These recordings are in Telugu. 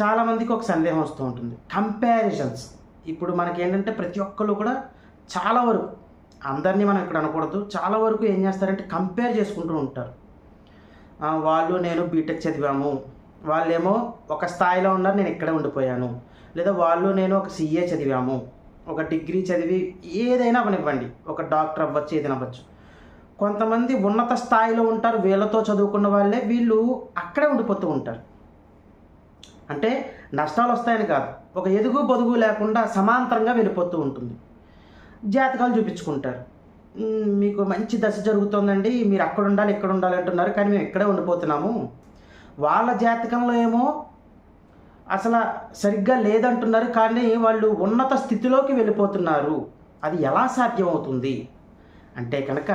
చాలామందికి ఒక సందేహం వస్తూ ఉంటుంది. కంపారిజన్స్ ఇప్పుడు మనకి ఏంటంటే ప్రతి ఒక్కరు కూడా చాలా వరకు అందరినీ మనం ఇక్కడ అనకూడదు చాలా వరకు ఏం చేస్తారంటే కంపేర్ చేసుకుంటూ ఉంటారు. వాళ్ళు నేను బీటెక్ చదివాము వాళ్ళేమో ఒక స్థాయిలో ఉన్నారు నేను ఇక్కడే ఉండిపోయాను. లేదా వాళ్ళు నేను ఒక సీఏ చదివాము ఒక డిగ్రీ చదివి ఏదైనా అవనివ్వండి ఒక డాక్టర్ అవ్వచ్చు ఏదైనా అవ్వచ్చు. కొంతమంది ఉన్నత స్థాయిలో ఉంటారు వీళ్ళతో చదువుకున్న వాళ్ళే వీళ్ళు అక్కడే ఉండిపోతూ ఉంటారు. అంటే నష్టాలు వస్తాయని కాదు. ఒక ఎదుగు బొదుగు లేకుండా సమాంతరంగా వెళ్ళిపోతూ ఉంటుంది. జాతకాలు చూపించుకుంటారు. మీకు మంచి దశ జరుగుతుందండి. మీరు అక్కడ ఉండాలి ఇక్కడ ఉండాలి అంటున్నారు. కానీ మేము ఇక్కడే ఉండిపోతున్నాము. వాళ్ళ జాతకంలో ఏమో అసలు సరిగ్గా లేదంటున్నారు. కానీ వాళ్ళు ఉన్నత స్థితిలోకి వెళ్ళిపోతున్నారు. అది ఎలా సాధ్యమవుతుంది? అంటే కనుక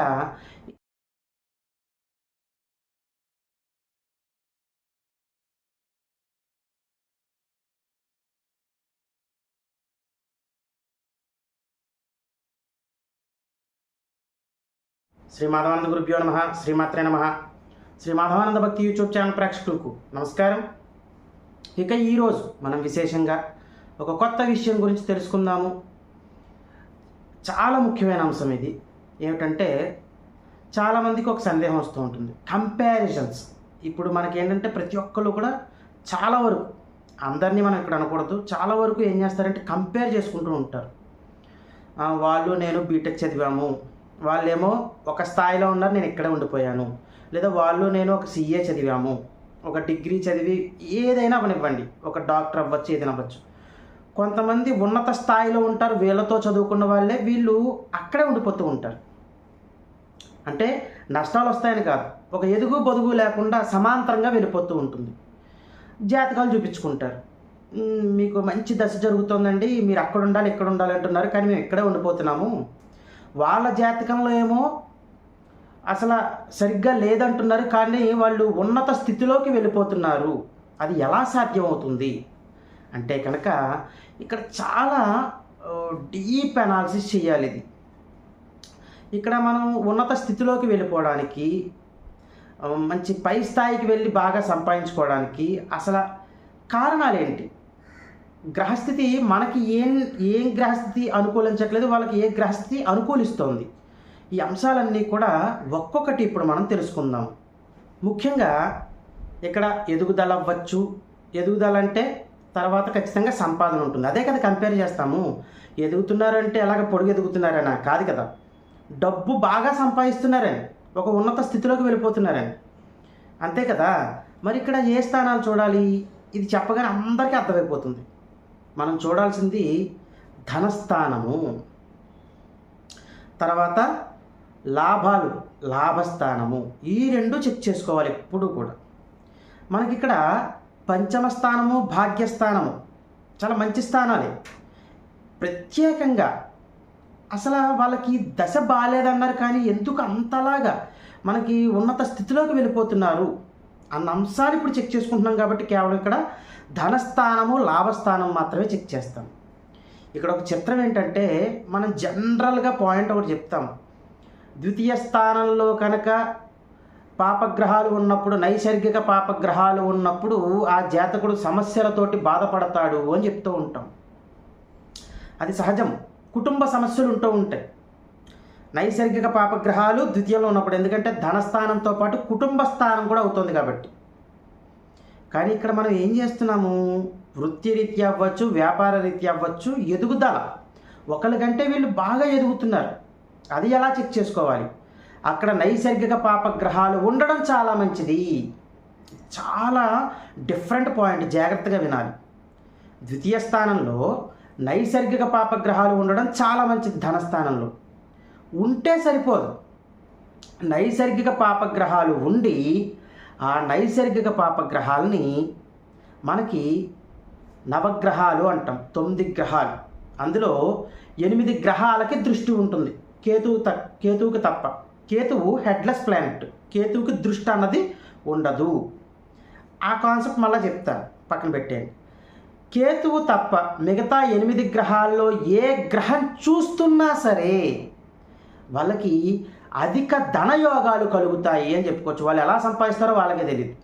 శ్రీ మాధవానంద గురుభ్యో నమ శ్రీమాత్రే నమ. శ్రీ మాధవానంద భక్తి యూట్యూబ్ ఛానల్ ప్రేక్షకులకు నమస్కారం. ఇక ఈరోజు మనం విశేషంగా ఒక కొత్త విషయం గురించి తెలుసుకుందాము. చాలా ముఖ్యమైన అంశం ఇది. ఏమిటంటే చాలామందికి ఒక సందేహం వస్తూ ఉంటుంది. కంపారిజన్స్. ఇప్పుడు మనకి ఏంటంటే ప్రతి ఒక్కరు కూడా చాలా వరకు అందరినీ మనం ఇక్కడ అనకూడదు చాలా వరకు ఏం చేస్తారంటే కంపేర్ చేసుకుంటూ ఉంటారు. వాళ్ళు నేను బీటెక్ చదివాము. వాళ్ళేమో ఒక స్థాయిలో ఉన్నారు నేను ఇక్కడే ఉండిపోయాను. లేదా వాళ్ళు నేను ఒక సీఏ చదివాము. ఒక డిగ్రీ చదివి ఏదైనా అవనివ్వండి. ఒక డాక్టర్ అవ్వచ్చు ఏదైనా అవ్వచ్చు. కొంతమంది ఉన్నత స్థాయిలో ఉంటారు వీళ్ళతో చదువుకున్న వాళ్ళే వీళ్ళు అక్కడే ఉండిపోతూ ఉంటారు. అంటే నష్టాలు వస్తాయని కాదు. ఒక ఎదుగు బొదుగు లేకుండా సమాంతరంగా వెళ్ళిపోతూ ఉంటుంది. జాతకాలు చూపించుకుంటారు. మీకు మంచి దశ జరుగుతుందండి. మీరు అక్కడ ఉండాలి ఇక్కడ ఉండాలి అంటున్నారు. కానీ మేము ఇక్కడే ఉండిపోతున్నాము. వాళ్ళ జాతకంలో ఏమో అసలు సరిగ్గా లేదంటున్నారు కానీ వాళ్ళు ఉన్నత స్థితిలోకి వెళ్ళిపోతున్నారు. అది ఎలా సాధ్యమవుతుంది? అంటే కనుక ఇక్కడ చాలా డీప్ అనాలిసిస్ చేయాలి ఇది. ఇక్కడ మనం ఉన్నత స్థితిలోకి వెళ్ళిపోవడానికి మంచి పై స్థాయికి వెళ్ళి బాగా సంపాదించుకోవడానికి అసలు కారణాలు ఏంటి గ్రహస్థితి మనకి ఏం ఏం గ్రహస్థితి అనుకూలించట్లేదు వాళ్ళకి ఏ గ్రహస్థితి అనుకూలిస్తోంది. ఈ అంశాలన్నీ కూడా ఒక్కొక్కటి ఇప్పుడు మనం తెలుసుకుందాం. ముఖ్యంగా ఇక్కడ ఎదుగుదల అవ్వచ్చు. ఎదుగుదల అంటే తర్వాత ఖచ్చితంగా సంపాదన ఉంటుంది. అదే కదా కంపేర్ చేస్తాము. ఎదుగుతున్నారంటే ఎలాగ పొడుగు ఎదుగుతున్నారనా కాదు కదా. డబ్బు బాగా సంపాదిస్తున్నారని ఒక ఉన్నత స్థితిలోకి వెళ్ళిపోతున్నారని. అంతే కదా. మరి ఇక్కడ ఏ స్థానాలు చూడాలి? ఇది చెప్పగానే అందరికీ అర్థమైపోతుంది. మనం చూడాల్సింది ధనస్థానము. తర్వాత లాభాలు లాభస్థానము. ఈ రెండు చెక్ చేసుకోవాలి ఎప్పుడు కూడా. మనకి ఇక్కడ పంచమ స్థానము భాగ్యస్థానము. చాలా మంచి స్థానాలే. ప్రత్యేకంగా అసలు వాళ్ళకి దశ బాగాలేదన్నారు కానీ ఎందుకు అంతలాగా మనకి ఉన్నత స్థితిలోకి వెళ్ళిపోతున్నారు? అన్న అంశాలు ఇప్పుడు చెక్ చేసుకుంటున్నాం కాబట్టి కేవలం ఇక్కడ ధనస్థానము లాభస్థానం మాత్రమే చెక్ చేస్తాం. ఇక్కడ ఒక చిత్రం ఏంటంటే మనం జనరల్గా పాయింట్ ఒకటి చెప్తాం. ద్వితీయ స్థానంలో కనుక పాపగ్రహాలు ఉన్నప్పుడు నైసర్గిక పాపగ్రహాలు ఉన్నప్పుడు ఆ జాతకుడు సమస్యలతోటి బాధపడతాడు అని చెప్తూ ఉంటాం. అది సహజం. కుటుంబ సమస్యలు ఉంటూ ఉంటాయి. నైసర్గిక పాపగ్రహాలు ద్వితీయంలో ఉన్నప్పుడు. ఎందుకంటే ధనస్థానంతో పాటు కుటుంబ స్థానం కూడా అవుతుంది కాబట్టి. కానీ ఇక్కడ మనం ఏం చేస్తున్నాము? వృత్తి రీత్యా అవ్వచ్చు వ్యాపార రీత్యా అవ్వచ్చు ఎదుగుదల. ఒకరికంటే వీళ్ళు బాగా ఎదుగుతున్నారు. అది ఎలా చెక్ చేసుకోవాలి? అక్కడ నైసర్గిక పాపగ్రహాలు ఉండడం చాలా మంచిది. చాలా డిఫరెంట్ పాయింట్. జాగ్రత్తగా వినాలి. ద్వితీయ స్థానంలో నైసర్గిక పాపగ్రహాలు ఉండడం చాలా మంచిది ధనస్థానంలో. ఉంటే సరిపోదు. నైసర్గిక పాపగ్రహాలు ఉండి ఆ నైసర్గిక పాపగ్రహాలని మనకి నవగ్రహాలు అంటాం తొమ్మిది గ్రహాలు. అందులో ఎనిమిది గ్రహాలకి దృష్టి ఉంటుంది. కేతువు త కేతువుకి తప్ప. కేతువు హెడ్లెస్ ప్లానెట్. కేతువుకి దృష్టి అన్నది ఉండదు. ఆ కాన్సెప్ట్ మళ్ళీ చెప్తాను పక్కన పెట్టేయండి. కేతువు తప్ప మిగతా ఎనిమిది గ్రహాల్లో ఏ గ్రహం చూస్తున్నా సరే వాళ్ళకి అధిక ధనయోగాలు కలుగుతాయి అని చెప్పుకోవచ్చు. వాళ్ళు ఎలా సంపాదిస్తారో వాళ్ళకే తెలియదు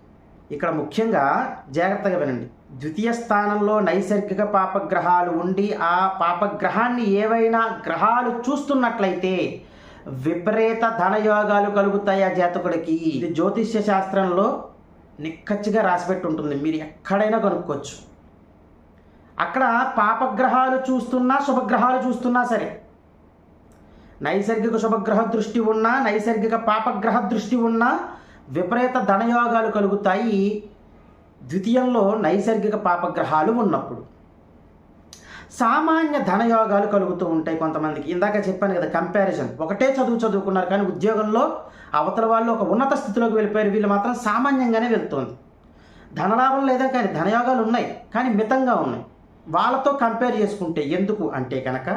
ఇక్కడ ముఖ్యంగా జాగ్రత్తగా వినండి. ద్వితీయ స్థానంలో నైసర్గిక పాపగ్రహాలు ఉండి ఆ పాపగ్రహాన్ని ఏవైనా గ్రహాలు చూస్తున్నట్లయితే విపరీత ధనయోగాలు కలుగుతాయి ఆ జాతకుడికి. ఇది జ్యోతిష్య శాస్త్రంలో నిక్కచ్చిగా రాసిపెట్టి ఉంటుంది మీరు ఎక్కడైనా కనుక్కోవచ్చు. అక్కడ పాపగ్రహాలు చూస్తున్నా శుభగ్రహాలు చూస్తున్నా సరే నైసర్గిక శుభగ్రహ దృష్టి ఉన్నా నైసర్గిక పాపగ్రహ దృష్టి ఉన్నా విపరీత ధనయోగాలు కలుగుతాయి. ద్వితీయంలో నైసర్గిక పాపగ్రహాలు ఉన్నప్పుడు సామాన్య ధనయోగాలు కలుగుతూ ఉంటాయి కొంతమందికి. ఇందాక చెప్పాను కదా కంపారిజన్ ఒకటే చదువు చదువుకున్నారు కానీ ఉద్యోగంలో అవతల వాళ్ళు ఒక ఉన్నత స్థితిలోకి వెళ్ళిపోయారు. వీళ్ళు మాత్రం సామాన్యంగానే వెళ్తుంది. ధనలాభం లేదా కానీ ధనయోగాలు ఉన్నాయి కానీ మితంగా ఉన్నాయి. వాళ్ళతో కంపేర్ చేసుకుంటే ఎందుకు అంటే కనుక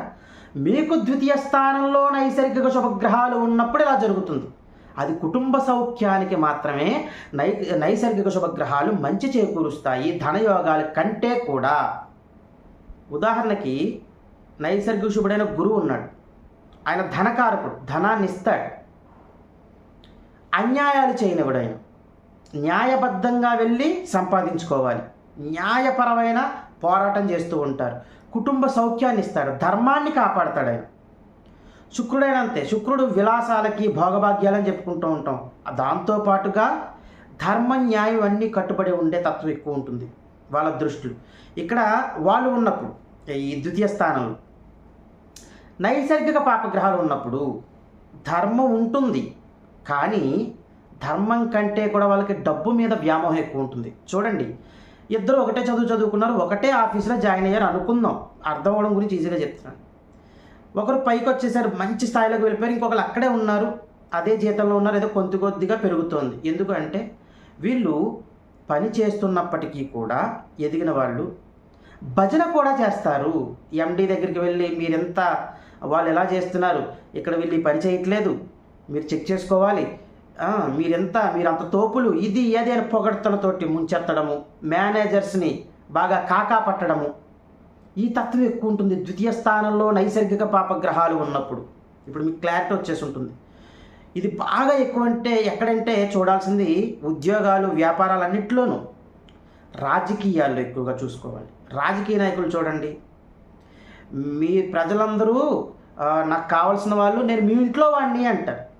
మీకు ద్వితీయ స్థానంలో నైసర్గిక శుభగ్రహాలు ఉన్నప్పుడు ఇలా జరుగుతుంది. అది కుటుంబ సౌఖ్యానికి మాత్రమే నై నైసర్గిక శుభగ్రహాలు మంచి చేకూరుస్తాయి ధనయోగాల కంటే కూడా. ఉదాహరణకి నైసర్గిక శుభుడైన గురువు ఉన్నాడు. ఆయన ధనకారకుడు ధనాన్ని ఇస్తాడు అన్యాయాలు చేయనివాడు ఆయన న్యాయబద్ధంగా వెళ్ళి సంపాదించుకోవాలి. న్యాయపరమైన పోరాటం చేస్తూ ఉంటారు. కుటుంబ సౌఖ్యాన్ని ఇస్తాడు ధర్మాన్ని కాపాడతాడు ఆయన. శుక్రుడైన అంతే శుక్రుడు విలాసాలకి భోగభాగ్యాలని చెప్పుకుంటూ ఉంటాం. దాంతో పాటుగా ధర్మ న్యాయం అన్నీ కట్టుబడి ఉండే తత్వం ఎక్కువ ఉంటుంది వాళ్ళ దృష్టిలో. ఇక్కడ వాళ్ళు ఉన్నప్పుడు ఈ ద్వితీయ స్థానంలో నైసర్గిక పాపగ్రహాలు ఉన్నప్పుడు ధర్మం ఉంటుంది కానీ ధర్మం కంటే కూడా వాళ్ళకి డబ్బు మీద వ్యామోహం ఎక్కువ ఉంటుంది. చూడండి ఇద్దరు ఒకటే చదువు చదువుకున్నారు ఒకటే ఆఫీస్లో జాయిన్ అయ్యారు అనుకుందాం. అర్థం అవడం గురించి ఈజీగా చెప్తున్నాను. ఒకరు పైకి వచ్చేసారు మంచి స్థాయిలోకి వెళ్ళిపోయారు ఇంకొకరు అక్కడే ఉన్నారు అదే జీతంలో ఉన్నారు ఏదో కొద్ది కొద్దిగా పెరుగుతోంది. ఎందుకంటే వీళ్ళు పని చేస్తున్నప్పటికీ కూడా ఎదిగిన వాళ్ళు భజన కూడా చేస్తారు. ఎండీ దగ్గరికి వెళ్ళి మీరెంత వాళ్ళు ఎలా చేస్తున్నారు? ఇక్కడ వీళ్ళు పని చేయట్లేదు మీరు చెక్ చేసుకోవాలి మీరెంత మీరంత తోపులు ఇది ఏదైనా పొగడ్తలతోటి ముంచెత్తడము మేనేజర్స్ని బాగా కాకా పట్టడము. ఈ తత్వం ఎక్కువ ఉంటుంది. ద్వితీయ స్థానంలో నైసర్గిక పాపగ్రహాలు ఉన్నప్పుడు. ఇప్పుడు మీకు క్లారిటీ వచ్చేసి ఉంటుంది. ఇది బాగా ఎక్కువ అంటే ఎక్కడంటే చూడాల్సింది ఉద్యోగాలు వ్యాపారాలు అన్నింటిలోనూ రాజకీయాల్లో ఎక్కువగా చూసుకోవాలి. రాజకీయ నాయకులు చూడండి. మీ ప్రజలందరూ నాకు కావాల్సిన వాళ్ళు నేను మీ ఇంట్లో వాడిని అంటారు.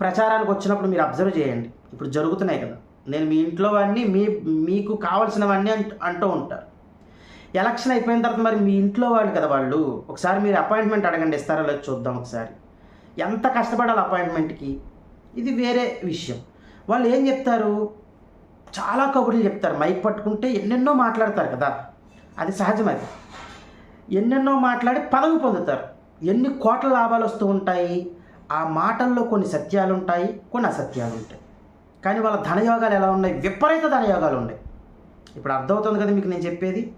ప్రచారానికి వచ్చినప్పుడు మీరు అబ్జర్వ్ చేయండి. ఇప్పుడు జరుగుతున్నాయి కదా. నేను మీ ఇంట్లో వాడిని మీ మీకు కావాల్సినవన్నీ అంట అంటూ ఉంటారు. ఎలక్షన్ అయిపోయిన తర్వాత మరి మీ ఇంట్లో వాళ్ళు కదా వాళ్ళు? ఒకసారి మీరు అపాయింట్మెంట్ అడగండి. ఇస్తారో లేదో చూద్దాం ఒకసారి. ఎంత కష్టపడాలి అపాయింట్మెంట్కి? ఇది వేరే విషయం. వాళ్ళు ఏం చెప్తారు? చాలా కబుర్లు చెప్తారు. మైక్ పట్టుకుంటే ఎన్నెన్నో మాట్లాడతారు కదా. అది సహజం అది. ఎన్నెన్నో మాట్లాడి పదవి పొందుతారు. ఎన్ని కోట్ల లాభాలు వస్తూ ఉంటాయి? ఆ మాటల్లో కొన్ని సత్యాలు ఉంటాయి కొన్ని అసత్యాలు ఉంటాయి కానీ వాళ్ళ ధనయోగాలు ఎలా ఉన్నాయి? విపరీత ధనయోగాలు ఉన్నాయి. ఇప్పుడు అర్థమవుతుంది కదా మీకు నేను చెప్పేది?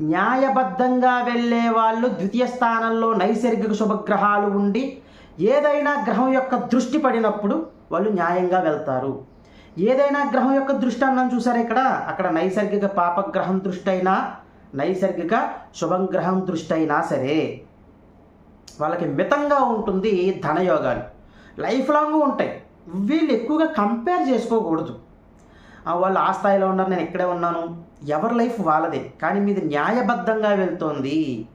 న్యాయబద్ధంగా వెళ్ళే వాళ్ళు ద్వితీయ స్థానంలో నైసర్గిక శుభగ్రహాలు ఉండి ఏదైనా గ్రహం యొక్క దృష్టి పడినప్పుడు వాళ్ళు న్యాయంగా వెళ్తారు. ఏదైనా గ్రహం యొక్క దృష్టి అన్నం చూసారు ఇక్కడ? అక్కడ నైసర్గిక పాపగ్రహం దృష్టి అయినా నైసర్గిక శుభగ్రహం దృష్టి అయినా సరే. వాళ్ళకి మితంగా ఉంటుంది ధనయోగాలు. లైఫ్ లాంగ్ ఉంటాయి. వీళ్ళు ఎక్కువగా కంపేర్ చేసుకోకూడదు. వాళ్ళు ఆ స్థాయిలో ఉన్నారు నేను ఇక్కడే ఉన్నాను. ఎవరి లైఫ్ వాళ్ళదే. కానీ మీది న్యాయబద్ధంగా వెళ్తోంది.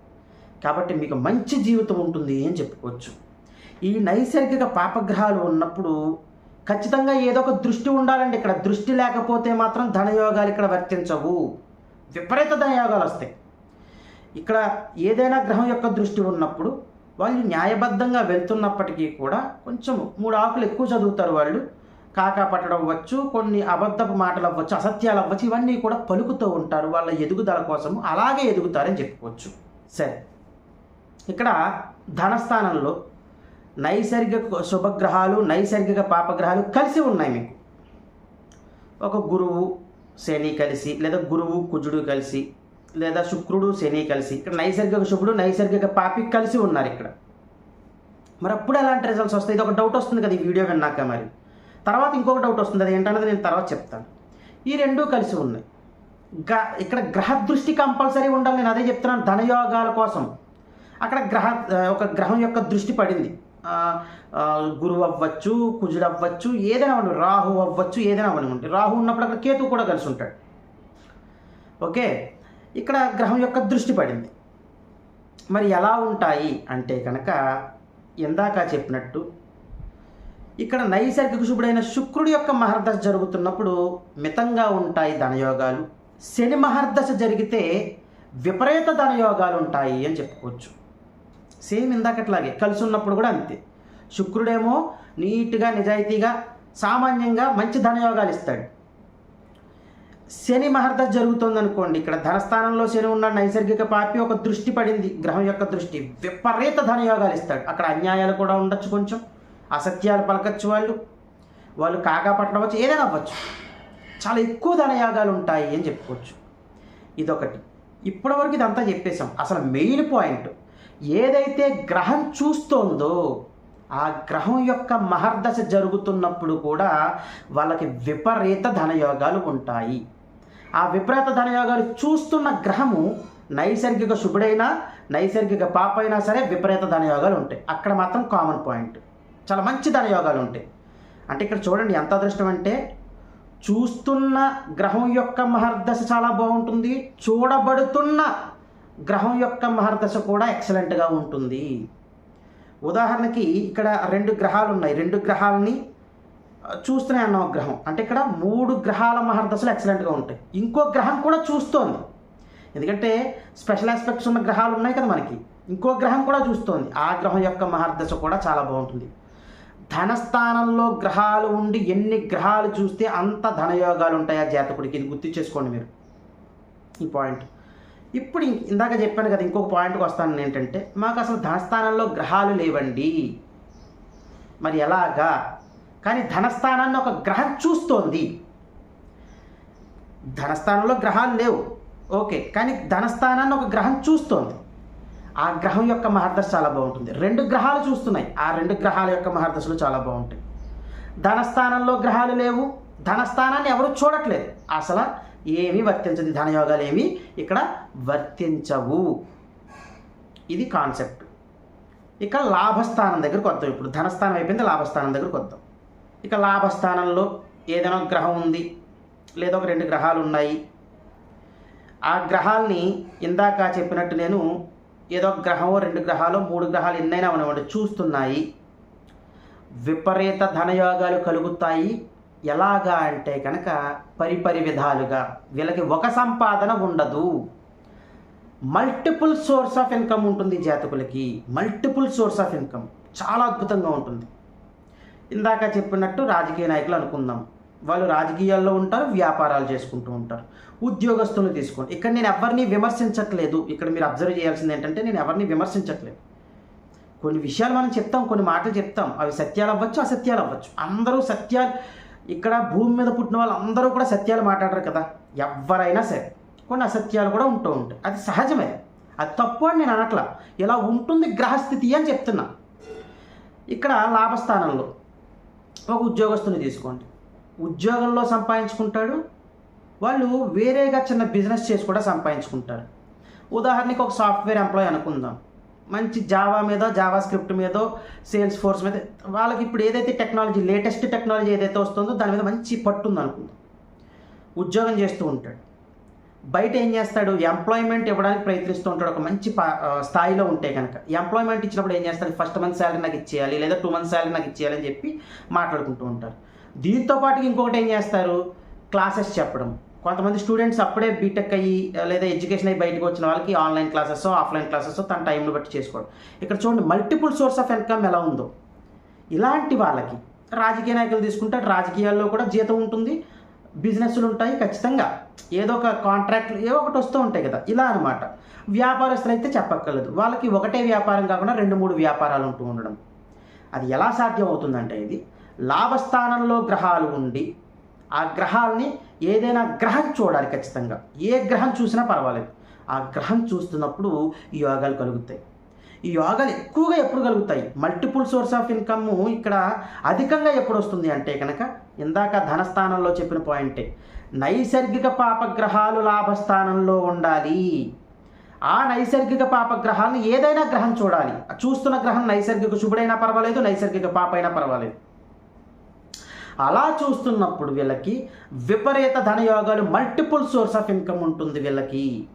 కాబట్టి మీకు మంచి జీవితం ఉంటుంది అని చెప్పుకోవచ్చు. ఈ నైసర్గిక పాపగ్రహాలు ఉన్నప్పుడు ఖచ్చితంగా ఏదో ఒక దృష్టి ఉండాలండి. ఇక్కడ దృష్టి లేకపోతే మాత్రం ధనయోగాలు ఇక్కడ వర్తించవు. విపరీత ధనయోగాలు వస్తాయి. ఇక్కడ ఏదైనా గ్రహం యొక్క దృష్టి ఉన్నప్పుడు వాళ్ళు న్యాయబద్ధంగా వెళ్తున్నప్పటికీ కూడా కొంచెం మూడు ఆకులు ఎక్కువ చదువుతారు వాళ్ళు. కాకా పట్టడం అవ్వచ్చు కొన్ని అబద్ధపు మాటలు అవ్వచ్చు అసత్యాలు అవ్వచ్చు ఇవన్నీ కూడా పలుకుతూ ఉంటారు. వాళ్ళ ఎదుగుదల కోసం అలాగే ఎదుగుతారని చెప్పుకోవచ్చు. సరే. ఇక్కడ ధనస్థానంలో నైసర్గిక శుభగ్రహాలు నైసర్గిక పాపగ్రహాలు కలిసి ఉన్నాయి మీకు. ఒక గురువు శని కలిసి లేదా గురువు కుజుడు కలిసి లేదా శుక్రుడు శని కలిసి ఇక్కడ నైసర్గిక శుభుడు నైసర్గిక పాపి కలిసి ఉన్నారు ఇక్కడ. మరి అప్పుడు ఎలాంటి రిజల్ట్స్ వస్తాయి? ఇది ఒక డౌట్ వస్తుంది కదా ఈ వీడియో విన్నాక మరి. తర్వాత ఇంకొక డౌట్ వస్తుంది. అది ఏంటన్నది నేను తర్వాత చెప్తాను. ఈ రెండూ కలిసి ఉన్నాయి. గ ఇక్కడ గ్రహ దృష్టి కంపల్సరీ ఉండాలి. నేను అదే చెప్తున్నాను. ధనయోగాల కోసం. అక్కడ గ్రహ ఒక గ్రహం యొక్క దృష్టి పడింది. గురువు అవ్వచ్చు కుజుడు అవ్వచ్చు ఏదైనా అవ్వండి రాహు అవ్వచ్చు ఏదైనా అవ్వనివ్వండి రాహు ఉన్నప్పుడు అక్కడ కేతు కూడా కలిసి ఉంటాడు. ఓకే? ఇక్కడ గ్రహం యొక్క దృష్టి పడింది. మరి ఎలా ఉంటాయి అంటే కనుక ఇందాక చెప్పినట్టు ఇక్కడ నైసర్గిక శుభుడైన శుక్రుడి యొక్క మహర్దశ జరుగుతున్నప్పుడు మితంగా ఉంటాయి ధనయోగాలు. శని మహర్దశ జరిగితే విపరీత ధనయోగాలు ఉంటాయి అని చెప్పుకోవచ్చు. సేమ్ ఇందాకట్లాగే కలిసి ఉన్నప్పుడు కూడా అంతే. శుక్రుడేమో నీట్గా నిజాయితీగా సామాన్యంగా మంచి ధనయోగాలు ఇస్తాడు. శని మహర్దశ జరుగుతుంది అనుకోండి ఇక్కడ ధనస్థానంలో శని ఉన్న నైసర్గిక పాపి ఒక దృష్టి పడింది గ్రహం యొక్క దృష్టి. విపరీత ధనయోగాలు ఇస్తాడు. అక్కడ అన్యాయాలు కూడా ఉండొచ్చు కొంచెం. అసత్యాలు పలకచ్చు వాళ్ళు. వాళ్ళు కాగా పట్టవచ్చు ఏదైనా అవ్వచ్చు. చాలా ఎక్కువ ధనయోగాలు ఉంటాయి అని చెప్పుకోవచ్చు. ఇదొకటి. ఇప్పటివరకు ఇదంతా చెప్పేశాం. అసలు మెయిన్ పాయింట్. ఏదైతే గ్రహం చూస్తోందో ఆ గ్రహం యొక్క మహర్దశ జరుగుతున్నప్పుడు కూడా వాళ్ళకి విపరీత ధనయోగాలు ఉంటాయి. ఆ విపరీత ధనయోగాలు చూస్తున్న గ్రహము నైసర్గిక శుభుడైనా నైసర్గిక పాప అయినా సరే విపరీత ధనయోగాలు ఉంటాయి. అక్కడ మాత్రం కామన్ పాయింట్ చాలా మంచి ధనయోగాలు ఉంటాయి. అంటే ఇక్కడ చూడండి ఎంత అదృష్టం అంటే చూస్తున్న గ్రహం యొక్క మహర్దశ చాలా బాగుంటుంది. చూడబడుతున్న గ్రహం యొక్క మహర్దశ కూడా ఎక్సలెంట్గా ఉంటుంది. ఉదాహరణకి ఇక్కడ రెండు గ్రహాలు ఉన్నాయి. రెండు గ్రహాలని చూస్తున్నాయి అన్న గ్రహం. అంటే ఇక్కడ మూడు గ్రహాల మహర్దశలు ఎక్సలెంట్గా ఉంటాయి. ఇంకో గ్రహం కూడా చూస్తోంది. ఎందుకంటే స్పెషల్ ఆస్పెక్ట్స్ ఉన్న గ్రహాలు ఉన్నాయి కదా మనకి. ఇంకో గ్రహం కూడా చూస్తోంది. ఆ గ్రహం యొక్క మహర్దశ కూడా చాలా బాగుంటుంది. ధనస్థానంలో గ్రహాలు ఉండి ఎన్ని గ్రహాలు చూస్తే అంత ధనయోగాలు ఉంటాయి ఆ జాతకుడికి ఇది గుర్తు చేసుకోండి మీరు. ఈ పాయింట్ ఇప్పుడు ఇందాక చెప్పాను కదా ఇంకొక పాయింట్కి వస్తాను ఏంటంటే మాకు అసలు ధనస్థానంలో గ్రహాలు లేవండి. మరి ఎలాగా? కానీ ధనస్థానాన్ని ఒక గ్రహం చూస్తోంది. ధనస్థానంలో గ్రహాలు లేవు. ఓకే కానీ ధనస్థానాన్ని ఒక గ్రహం చూస్తోంది. ఆ గ్రహం యొక్క మహర్దశ చాలా బాగుంటుంది. రెండు గ్రహాలు చూస్తున్నాయి. ఆ రెండు గ్రహాల యొక్క మహర్దశలు చాలా బాగుంటాయి. ధనస్థానంలో గ్రహాలు లేవు. ధనస్థానాన్ని ఎవరు చూడట్లేదు. అసలు ఏమీ వర్తించదు. ధనయోగాలు ఏమీ ఇక్కడ వర్తించవు. ఇది కాన్సెప్ట్. ఇక లాభస్థానం దగ్గరకు వద్దాం ఇప్పుడు. ధనస్థానం అయిపోయింది. లాభస్థానం దగ్గరకు వద్దాం. ఇక లాభస్థానంలో ఏదైనా గ్రహం ఉంది లేదా ఒక రెండు గ్రహాలు ఉన్నాయి. ఆ గ్రహాల్ని ఇందాక చెప్పినట్టు నేను ఏదో ఒక గ్రహమో రెండు గ్రహాలు మూడు గ్రహాలు ఎన్నైనా మనమాట చూస్తున్నాయి. విపరీత ధనయోగాలు కలుగుతాయి. ఎలాగా అంటే కనుక పరిపరి విధాలుగా వీళ్ళకి ఒక సంపాదన ఉండదు. మల్టిపుల్ సోర్స్ ఆఫ్ ఇన్కమ్ ఉంటుంది జాతకులకి. Multiple source of income. చాలా అద్భుతంగా ఉంటుంది. ఇందాక చెప్పినట్టు రాజకీయ నాయకులు అనుకుందాం. వాళ్ళు రాజకీయాల్లో ఉంటారు వ్యాపారాలు చేసుకుంటూ ఉంటారు. ఉద్యోగస్తులు తీసుకోండి. ఇక్కడ నేను ఎవరిని విమర్శించట్లేదు. ఇక్కడ మీరు అబ్జర్వ్ చేయాల్సింది ఏంటంటే నేను ఎవరిని విమర్శించట్లేదు. కొన్ని విషయాలు మనం చెప్తాం కొన్ని మాటలు చెప్తాం. అవి సత్యాలు అవ్వచ్చు అసత్యాలు అవ్వచ్చు. అందరూ సత్యాలు ఇక్కడ భూమి మీద పుట్టిన వాళ్ళు అందరూ కూడా సత్యాలు మాట్లాడరు కదా. ఎవరైనా సరే కొన్ని అసత్యాలు కూడా ఉంటూ ఉంటాయి. అది సహజమే. అది తప్పు అని నేను అనట్లా. ఇలా ఉంటుంది గ్రహస్థితి అని చెప్తున్నా. ఇక్కడ లాభస్థానంలో ఒక ఉద్యోగస్తుని తీసుకోండి. ఉద్యోగంలో సంపాదించుకుంటాడు. వాళ్ళు వేరేగా చిన్న బిజినెస్ చేసి కూడా సంపాదించుకుంటారు. ఉదాహరణకి ఒక సాఫ్ట్వేర్ ఎంప్లాయ్ అనుకుందాం. మంచి జావా మీద జావా స్క్రిప్ట్ మీద సేల్స్ ఫోర్స్ మీద వాళ్ళకి ఇప్పుడు ఏదైతే టెక్నాలజీ లేటెస్ట్ టెక్నాలజీ ఏదైతే వస్తుందో దాని మీద మంచి పట్టు ఉందనుకుందాం. ఉద్యోగం చేస్తూ ఉంటాడు. బయట ఏం చేస్తాడు? ఎంప్లాయ్మెంట్ ఇవ్వడానికి ప్రయత్నిస్తూ ఉంటాడు ఒక మంచి పా- స్థాయిలో ఉంటే కనుక ఎంప్లాయ్మెంట్ ఇచ్చినప్పుడు ఏం చేస్తాడు? ఫస్ట్ మంత్ శాలరీ నాకు ఇచ్చేయాలి లేదా టూ మంత్ శాలరీ నాకు ఇచ్చేయాలి అని చెప్పి మాట్లాడుకుంటూ ఉంటారు దీంతో పాటు ఇంకొకటి ఏం చేస్తారు? క్లాసెస్ చెప్పడం. కొంతమంది స్టూడెంట్స్ అప్పుడే బీటెక్ అయ్యి లేదా ఎడ్యుకేషన్ అయ్యి బయటకు వచ్చిన వాళ్ళకి ఆన్లైన్ క్లాసెస్ ఆఫ్లైన్ క్లాసెస్ తన టైంను బట్టి చేసుకోవడం. ఇక్కడ చూడండి మల్టిపుల్ సోర్స్ ఆఫ్ ఇన్కమ్ ఎలా ఉందో. ఇలాంటి వాళ్ళకి రాజకీయ నాయకులు తీసుకుంటే రాజకీయాల్లో కూడా జీతం ఉంటుంది బిజినెస్లు ఉంటాయి ఖచ్చితంగా. ఏదో ఒక కాంట్రాక్ట్లు ఏదో ఒకటి వస్తూ ఉంటాయి కదా ఇలా అనమాట వ్యాపారస్తులు అయితే చెప్పక్కర్లేదు. వాళ్ళకి ఒకటే వ్యాపారం కాకుండా రెండు మూడు వ్యాపారాలు ఉంటూ ఉండడం. అది ఎలా సాధ్యం అవుతుందంటే ఇది లాభస్థానంలో గ్రహాలు ఉండి ఆ గ్రహాలని ఏదైనా గ్రహం చూడాలి ఖచ్చితంగా. ఏ గ్రహం చూసినా పర్వాలేదు. ఆ గ్రహం చూస్తున్నప్పుడు ఈ యోగాలు కలుగుతాయి. ఈ యోగాలు ఎక్కువగా ఎప్పుడు కలుగుతాయి? మల్టిపుల్ సోర్స్ ఆఫ్ ఇన్కమ్ ఇక్కడ అధికంగా ఎప్పుడు వస్తుంది అంటే కనుక ఇందాక ధనస్థానంలో చెప్పిన పాయింటే నైసర్గిక పాపగ్రహాలు లాభస్థానంలో ఉండాలి. ఆ నైసర్గిక పాపగ్రహాలను ఏదైనా గ్రహం చూడాలి. చూస్తున్న గ్రహం నైసర్గిక శుభుడైనా పర్వాలేదు నైసర్గిక పాప అయినా పర్వాలేదు. అలా చూస్తున్నప్పుడు వీళ్ళకి విపరీత ధనయోగాలు మల్టిపుల్ సోర్స్ ఆఫ్ ఇన్కమ్ ఉంటుంది వీళ్ళకి.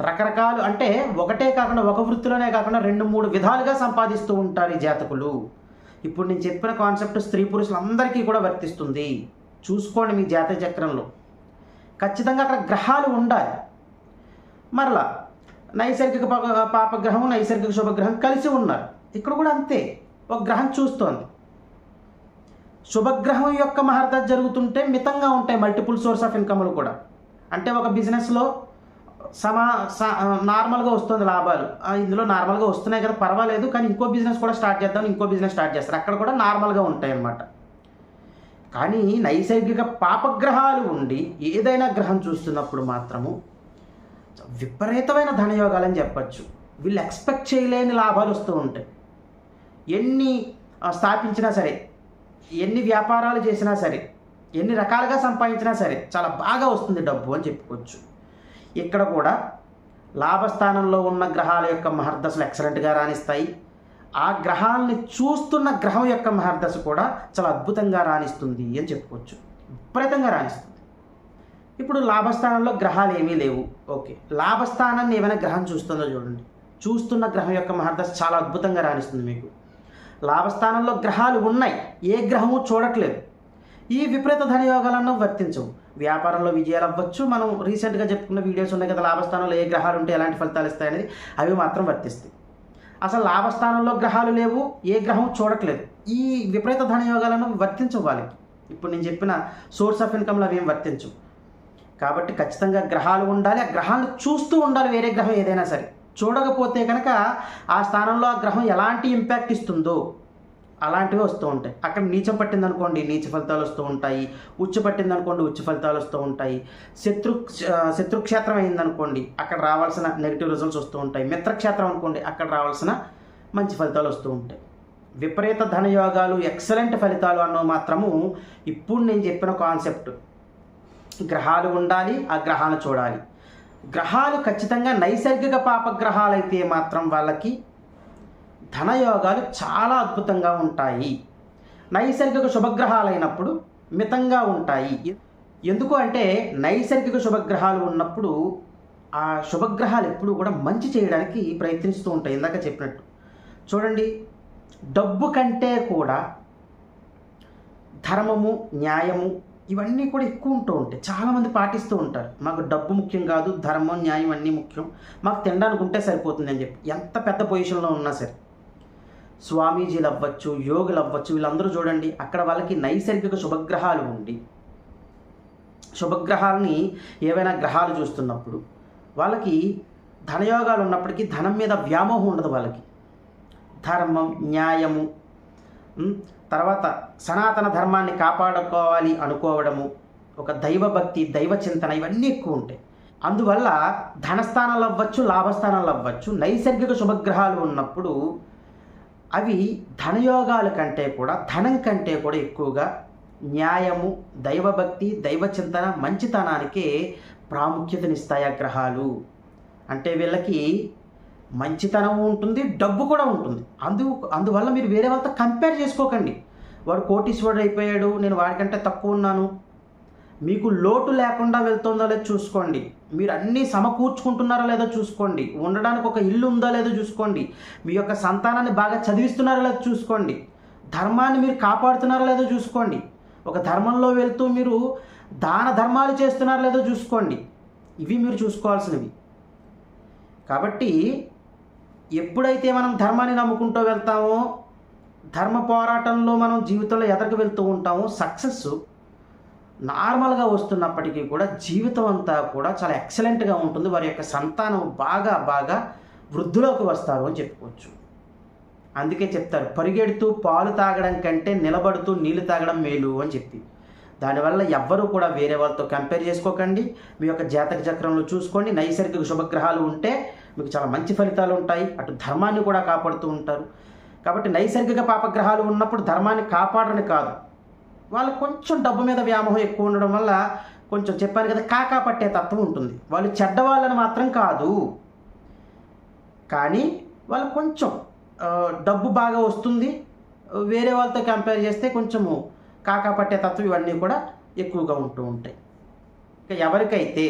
రకరకాలు అంటే ఒకటే కాకుండా ఒక వృత్తిలోనే కాకుండా రెండు మూడు విధాలుగా సంపాదిస్తూ ఉంటారు ఈ జాతకులు. ఇప్పుడు నేను చెప్పిన కాన్సెప్ట్ స్త్రీ పురుషులందరికీ కూడా వర్తిస్తుంది. చూసుకోండి మీ జాతక చక్రంలో. ఖచ్చితంగా అక్కడ గ్రహాలు ఉండాలి. మరలా నైసర్గిక పాపగ్రహం నైసర్గిక శుభగ్రహం కలిసి ఉన్నారు. ఇక్కడ కూడా అంతే. ఒక గ్రహం చూస్తోంది. శుభగ్రహం యొక్క మహర్త జరుగుతుంటే మితంగా ఉంటాయి మల్టిపుల్ సోర్స్ ఆఫ్ ఇన్కమ్లు కూడా. అంటే ఒక బిజినెస్లో సమా స- నార్మల్గా వస్తుంది లాభాలు. ఆ, ఇందులో నార్మల్గా వస్తున్నాయి కదా పర్వాలేదు. కానీ ఇంకో బిజినెస్ కూడా స్టార్ట్ చేద్దాం ఇంకో బిజినెస్ స్టార్ట్ చేస్తారు. అక్కడ కూడా నార్మల్గా ఉంటాయి అన్నమాట కానీ నైసర్గిక పాపగ్రహాలు ఉండి ఏదైనా గ్రహం చూస్తున్నప్పుడు మాత్రము విపరీతమైన ధనయోగాలని చెప్పచ్చు. వీళ్ళు ఎక్స్పెక్ట్ చేయలేని లాభాలు వస్తూ ఉంటాయి. ఎన్ని స్థాపించినా సరే ఎన్ని వ్యాపారాలు చేసినా సరే ఎన్ని రకాలుగా సంపాదించినా సరే చాలా బాగా వస్తుంది డబ్బు అని చెప్పుకోవచ్చు. ఇక్కడ కూడా లాభస్థానంలో ఉన్న గ్రహాల యొక్క మహర్దశలు ఎక్సలెంట్గా రాణిస్తాయి. ఆ గ్రహాలని చూస్తున్న గ్రహం యొక్క మహర్దశ కూడా చాలా అద్భుతంగా రాణిస్తుంది అని చెప్పుకోవచ్చు. విపరీతంగా రాణిస్తుంది. ఇప్పుడు లాభస్థానంలో గ్రహాలు ఏమీ లేవు. ఓకే. లాభస్థానాన్ని ఏమైనా గ్రహం చూస్తుందో చూడండి. చూస్తున్న గ్రహం యొక్క మహర్దశ చాలా అద్భుతంగా రాణిస్తుంది మీకు. లాభస్థానంలో గ్రహాలు ఉన్నాయి. ఏ గ్రహము చూడట్లేదు. ఈ విపరీత ధనయోగాలను వర్తించవు. వ్యాపారంలో విజయాలు అవ్వచ్చు. మనం రీసెంట్గా చెప్పుకున్న వీడియోస్ ఉన్నాయి కదా లాభస్థానంలో ఏ గ్రహాలు ఉంటే ఎలాంటి ఫలితాలు ఇస్తాయనేది అవి మాత్రం వర్తిస్తాయి. అసలు లాభస్థానంలో గ్రహాలు లేవు ఏ గ్రహం చూడట్లేదు. ఈ విపరీత ధనయోగాలను వర్తించవు వాళ్ళకి ఇప్పుడు నేను చెప్పిన సోర్స్ ఆఫ్ ఇన్కమ్లు అవి ఏం వర్తించు కాబట్టి ఖచ్చితంగా గ్రహాలు ఉండాలి. ఆ గ్రహాలను చూస్తూ ఉండాలి వేరే గ్రహం ఏదైనా సరే. చూడకపోతే కనుక ఆ స్థానంలో ఆ గ్రహం ఎలాంటి ఇంపాక్ట్ ఇస్తుందో అలాంటివి వస్తూ ఉంటాయి. అక్కడ నీచం పట్టింది అనుకోండి నీచ ఫలితాలు వస్తూ ఉంటాయి. ఉచ్చు పట్టింది అనుకోండి ఉచ్చు ఫలితాలు వస్తూ ఉంటాయి. శత్రు శత్రుక్షేత్రం అయిందనుకోండి అక్కడ రావాల్సిన నెగిటివ్ రిజల్ట్స్ వస్తూ ఉంటాయి. మిత్రక్షేత్రం అనుకోండి అక్కడ రావాల్సిన మంచి ఫలితాలు వస్తూ ఉంటాయి. విపరీత ధనయోగాలు ఎక్సలెంట్ ఫలితాలు అన్న మాత్రము ఇప్పుడు నేను చెప్పిన కాన్సెప్ట్ గ్రహాలు ఉండాలి ఆ గ్రహాలు చూడాలి. గ్రహాలు ఖచ్చితంగా నైసర్గిక పాపగ్రహాలు అయితే మాత్రం వాళ్ళకి ధనయోగాలు చాలా అద్భుతంగా ఉంటాయి. నైసర్గిక శుభగ్రహాలు అయినప్పుడు మితంగా ఉంటాయి. ఎందుకు అంటే నైసర్గిక శుభగ్రహాలు ఉన్నప్పుడు ఆ శుభగ్రహాలు ఎప్పుడు కూడా మంచి చేయడానికి ప్రయత్నిస్తూ ఉంటాయి. ఇందాక చెప్పినట్టు. చూడండి డబ్బు కంటే కూడా ధర్మము న్యాయము ఇవన్నీ కూడా ఎక్కువ ఉంటూ ఉంటాయి. చాలామంది పాటిస్తూ ఉంటారు. మాకు డబ్బు ముఖ్యం కాదు ధర్మం న్యాయం అన్నీ ముఖ్యం. మాకు తినడానికి ఉంటే సరిపోతుంది అని చెప్పి. ఎంత పెద్ద పొజిషన్లో ఉన్నా సరే. స్వామీజీలు అవ్వచ్చు యోగులు అవ్వచ్చు వీళ్ళందరూ చూడండి అక్కడ వాళ్ళకి నైసర్గిక శుభగ్రహాలు ఉండి శుభగ్రహాలని ఏవైనా గ్రహాలు చూస్తున్నప్పుడు వాళ్ళకి ధనయోగాలు ఉన్నప్పటికీ ధనం మీద వ్యామోహం ఉండదు వాళ్ళకి. ధర్మం న్యాయము తర్వాత సనాతన ధర్మాన్ని కాపాడుకోవాలి అనుకోవడము ఒక దైవభక్తి దైవ చింతన ఇవన్నీ ఎక్కువ ఉంటాయి. అందువల్ల ధనస్థానాలు అవ్వచ్చు లాభస్థానాలు అవ్వచ్చు నైసర్గిక శుభగ్రహాలు ఉన్నప్పుడు అవి ధనయోగాల కంటే కూడా ధనం కంటే కూడా ఎక్కువగా న్యాయము దైవభక్తి దైవ చింతన మంచితనానికే ప్రాముఖ్యతనిస్తాయి ఆ గ్రహాలు. అంటే వీళ్ళకి మంచితనం ఉంటుంది డబ్బు కూడా ఉంటుంది. అందు అందువల్ల మీరు వేరే వాళ్ళతో కంపేర్ చేసుకోకండి. వాడు కోటీశ్వరుడు అయిపోయాడు నేను వాడికంటే తక్కువ ఉన్నాను. మీకు లోటు లేకుండా వెళ్తుందో లేదో చూసుకోండి. మీరు అన్నీ సమకూర్చుకుంటున్నారా లేదో చూసుకోండి. ఉండడానికి ఒక ఇల్లు ఉందో లేదో చూసుకోండి. మీ యొక్క సంతానాన్ని బాగా చదివిస్తున్నారా లేదో చూసుకోండి. ధర్మాన్ని మీరు కాపాడుతున్నారా లేదో చూసుకోండి. ఒక ధర్మంలో వెళ్తూ మీరు దాన ధర్మాలు చేస్తున్నారా లేదో చూసుకోండి. ఇవి మీరు చూసుకోవాల్సినవి. కాబట్టి ఎప్పుడైతే మనం ధర్మాన్ని నమ్ముకుంటూ వెళ్తామో ధర్మ పోరాటంలో మనం జీవితంలో ఎదరికి వెళ్తూ ఉంటామో సక్సెస్ నార్మల్గా వస్తున్నప్పటికీ కూడా జీవితం అంతా కూడా చాలా ఎక్సలెంట్గా ఉంటుంది. వారి యొక్క సంతానం బాగా బాగా వృద్ధిలోకి వస్తారు అని చెప్పుకోవచ్చు. అందుకే చెప్తారు పరిగెడుతూ పాలు తాగడం కంటే నిలబడుతూ నీళ్ళు తాగడం మేలు అని చెప్పి. దానివల్ల ఎవ్వరూ కూడా వేరే వాళ్ళతో కంపేర్ చేసుకోకండి. మీ యొక్క జాతక చక్రంలో చూసుకోండి. నైసర్గిక శుభగ్రహాలు ఉంటే మీకు చాలా మంచి ఫలితాలు ఉంటాయి. అటు ధర్మాన్ని కూడా కాపాడుతూ ఉంటారు. కాబట్టి నైసర్గిక పాపగ్రహాలు ఉన్నప్పుడు ధర్మాన్ని కాపాడని కాదు. వాళ్ళు కొంచెం డబ్బు మీద వ్యామోహం ఎక్కువ ఉండడం వల్ల కొంచెం చెప్పాను కదా కాకా పట్టే తత్వం ఉంటుంది. వాళ్ళు చెడ్డవాళ్ళని మాత్రం కాదు. కానీ వాళ్ళు కొంచెం డబ్బు బాగా వస్తుంది. వేరే వాళ్ళతో కంపేర్ చేస్తే కొంచెము కాకా పట్టే తత్వం ఇవన్నీ కూడా ఎక్కువగా ఉంటూ ఉంటాయి. ఇక ఎవరికైతే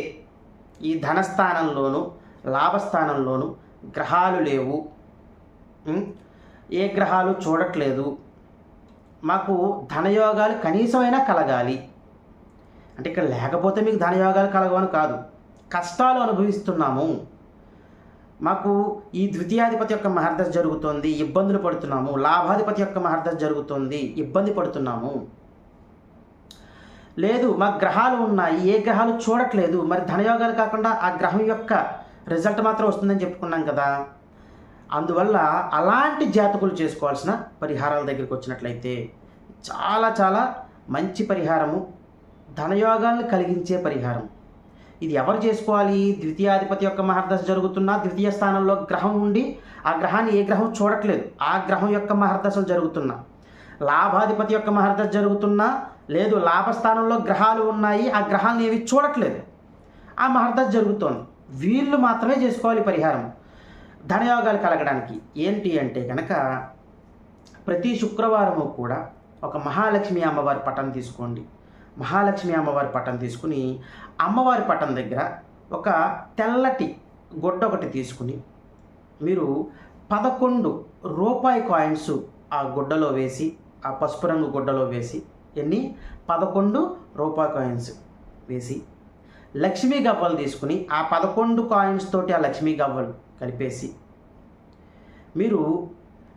ఈ ధనస్థానంలోను లాభస్థానంలోను గ్రహాలు లేవు ఏ గ్రహాలు చూడట్లేదు మాకు ధనయోగాలు కనీసమైనా కలగాలి. అంటే ఇక్కడ లేకపోతే మీకు ధనయోగాలు కలగవని కాదు. కష్టాలు అనుభవిస్తున్నాము. మాకు ఈ ద్వితీయాధిపతి యొక్క మహర్దశ జరుగుతుంది ఇబ్బందులు పడుతున్నాము. లాభాధిపతి యొక్క మహర్దశ జరుగుతోంది ఇబ్బంది పడుతున్నాము. లేదు మా గ్రహాలు ఉన్నాయి. ఏ గ్రహాలు చూడట్లేదు. మరి ధనయోగాలు కాకుండా ఆ గ్రహం యొక్క రిజల్ట్ మాత్రం వస్తుందని చెప్పుకున్నాం కదా. అందువల్ల అలాంటి జాతకులు చేసుకోవాల్సిన పరిహారాల దగ్గరికి వచ్చినట్లయితే చాలా చాలా మంచి పరిహారము ధనయోగాలను కలిగించే పరిహారం ఇది ఎవరు చేసుకోవాలి? ద్వితీయాధిపతి యొక్క మహర్దశ జరుగుతున్నా ద్వితీయ స్థానంలో గ్రహం ఉండి ఆ గ్రహాన్ని ఏ గ్రహం చూడట్లేదు. ఆ గ్రహం యొక్క మహర్దశలు జరుగుతున్నా. లాభాధిపతి యొక్క మహర్దశ జరుగుతున్నా లేదు లాభస్థానంలో గ్రహాలు ఉన్నాయి ఆ గ్రహాలను ఏవి చూడట్లేదు. ఆ మహర్దశ జరుగుతోంది. వీళ్ళు మాత్రమే చేసుకోవాలి పరిహారం. ధనయోగాలు కలగడానికి ఏంటి అంటే కనుక ప్రతి శుక్రవారము కూడా ఒక మహాలక్ష్మి అమ్మవారి పటం తీసుకోండి. మహాలక్ష్మి అమ్మవారి పటం తీసుకుని అమ్మవారి పటం దగ్గర ఒక తెల్లటి గుడ్డ ఒకటి తీసుకుని మీరు పదకొండు రూపాయి కాయిన్స్ ఆ గుడ్డలో వేసి ఆ పసుపు రంగు గుడ్డలో వేసి ఎన్ని? పదకొండు రూపాయి కాయిన్స్ వేసి లక్ష్మీ గవ్వలు తీసుకుని ఆ పదకొండు కాయిన్స్ తోటి ఆ లక్ష్మీ గవ్వలు కలిపేసి. మీరు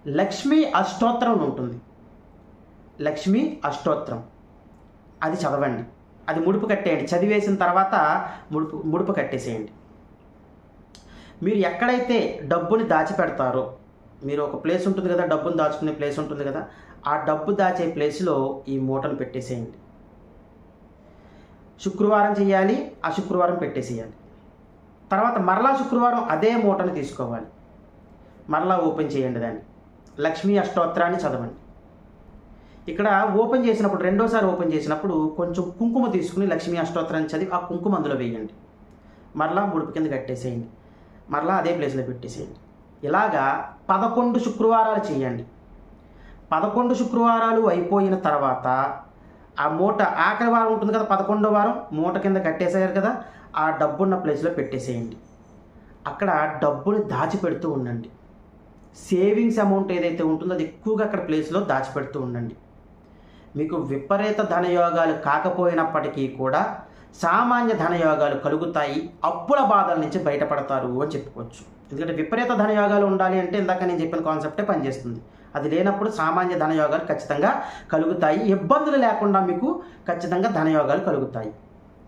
లక్ష్మీ అష్టోత్తరం ఉంటుంది. లక్ష్మీ అష్టోత్తరం. అది చదవండి. అది ముడుపు కట్టేయండి. చదివేసిన తర్వాత ముడుపు ముడుపు కట్టేసేయండి. మీరు ఎక్కడైతే డబ్బుని దాచిపెడతారో మీరు ఒక ప్లేస్ ఉంటుంది కదా డబ్బును దాచుకునే ప్లేస్ ఉంటుంది కదా ఆ డబ్బు దాచే ప్లేస్లో ఈ మూటను పెట్టేసేయండి. శుక్రవారం చేయాలి ఆ శుక్రవారం పెట్టేసేయాలి. తర్వాత మరలా శుక్రవారం అదే మూటను తీసుకోవాలి. మరలా ఓపెన్ చేయండి దాన్ని. లక్ష్మీ అష్టోత్తరాన్ని చదవండి. ఇక్కడ ఓపెన్ చేసినప్పుడు రెండోసారి ఓపెన్ చేసినప్పుడు కొంచెం కుంకుమ తీసుకుని లక్ష్మీ అష్టోత్తరాన్ని చదివి ఆ కుంకుమ అందులో వేయండి. మరలా ముడుపు కింద కట్టేసేయండి. మరలా అదే ప్లేస్లో పెట్టేసేయండి. ఇలాగా పదకొండు శుక్రవారాలు చేయండి. పదకొండు శుక్రవారాలు అయిపోయిన తర్వాత ఆ మూట ఆఖరి వారం ఉంటుంది కదా పదకొండో వారం మూట కింద కట్టేసారు కదా ఆ డబ్బున్న ప్లేస్లో పెట్టేసేయండి. అక్కడ డబ్బుని దాచిపెడుతూ ఉండండి. సేవింగ్స్ అమౌంట్ ఏదైతే ఉంటుందో అది ఎక్కువగా అక్కడ ప్లేస్లో దాచిపెడుతూ ఉండండి. మీకు విపరీత ధనయోగాలు కాకపోయినప్పటికీ కూడా సామాన్య ధనయోగాలు కలుగుతాయి అప్పుల బాధల నుంచి బయటపడతారు అని చెప్పుకోవచ్చు. ఎందుకంటే విపరీత ధనయోగాలు ఉండాలి అంటే ఇందాక నేను చెప్పిన కాన్సెప్టే పనిచేస్తుంది. అది లేనప్పుడు సామాన్య ధనయోగాలు ఖచ్చితంగా కలుగుతాయి. ఇబ్బందులు లేకుండా మీకు ఖచ్చితంగా ధనయోగాలు కలుగుతాయి.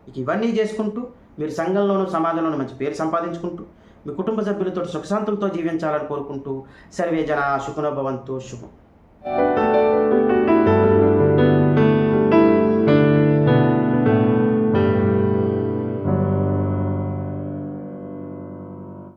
ఇక ఇవన్నీ చేసుకుంటూ మీరు సంఘంలోనూ సమాజంలోనూ మంచి పేరు సంపాదించుకుంటూ మీ కుటుంబ సభ్యులతో సుఖశాంతులతో జీవించాలని కోరుకుంటూ సర్వే జన సుఖనోభవంతు శుభం.